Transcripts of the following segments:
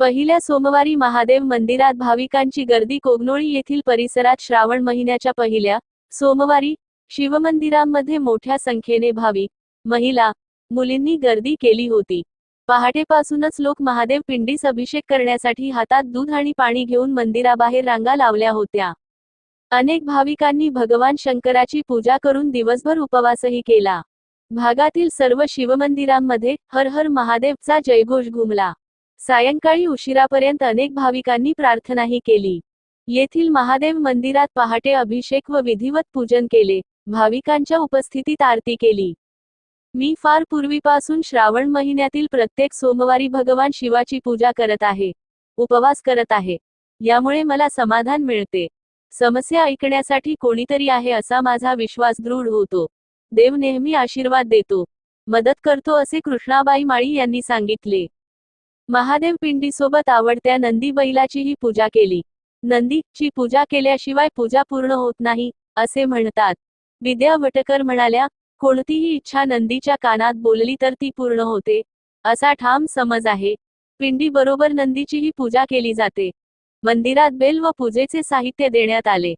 पहिल्या सोमवारी महादेव मंदिरात भाविकांची गर्दी कोगनोळी येथील परिसरात श्रावण महिन्याच्या पहिल्या सोमवारी शिवमंदिरांमध्ये मोठ्या संख्येने भाविक महिला मुलींनी गर्दी केली होती. पहाटेपासूनच लोक महादेव पिंडीस अभिषेक करण्यासाठी हातात दूध आणि पाणी घेऊन मंदिराबाहेर रांगा लावल्या होत्या. अनेक भाविकांनी भगवान शंकराची पूजा करून दिवसभर उपवासही केला. भागातील सर्व शिवमंदिरांमध्ये हर हर महादेवचा जयघोष घुमला. सायंकाळी उशिरापर्यंत अनेक भाविकांनी प्रार्थनाही केली. येथील महादेव मंदिरात पहाटे अभिषेक व विधिवत पूजन केले. भाविकांच्या उपस्थितीत आरती केली. मी फार पूर्वीपासून श्रावण महिन्यातील प्रत्येक सोमवारी भगवान शिवाची पूजा करत आहे. उपवास करत आहे. यामुळे मला समाधान मिळते. समस्या ऐकण्यासाठी कोणीतरी आहे असा माझा विश्वास दृढ होतो. देव नेहमी आशीर्वाद देतो. मदत करतो असे कृष्णाबाई माळी यांनी सांगितले. महादेव पिंडीसोबत आवडत्या नंदी बैलाचीही पूजा केली. नंदीची पूजा केल्याशिवाय पूजा पूर्ण होत नाही असे म्हणतात. विद्या वटकर म्हणाल्या कोणतीही इच्छा नंदीच्या कानात बोलली तर ती पूर्ण होते असा ठाम समज आहे. पिंडी बरोबर नंदीचीही पूजा केली जाते. मंदिरात बेल व पूजेचे साहित्य देण्यात आले.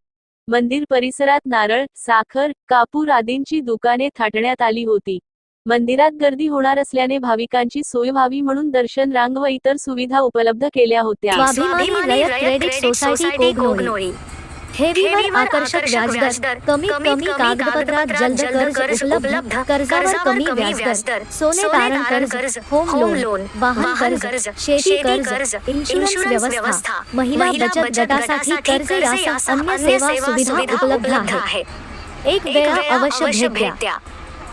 मंदिर परिसरात नारळ साखर कापूर आदींची दुकाने थाटण्यात आली होती. मंदिरात गर्दी होणार असल्याने भाविकांची सोय व्हावी म्हणून दर्शन रांग व इतर सुविधा उपलब्ध केल्या होत्या. स्वाभिमानी रयत क्रेडिट सोसायटी कोगनोळी ठेवीवर आकर्षक व्याजदर. कमीत कमी कागदपत्रात जलद कर्ज उपलब्ध. कर्जावर कमी व्याजदर. सोने तारण कर्ज होम लोन वाहन कर्ज शेती कर्ज इन्शुरन्स व्यवस्था. महिला बचत गटासाठी कर्ज यासह अन्य सेवा सुविधा उपलब्ध आहे. एक वेळा अवश्य भेट द्या.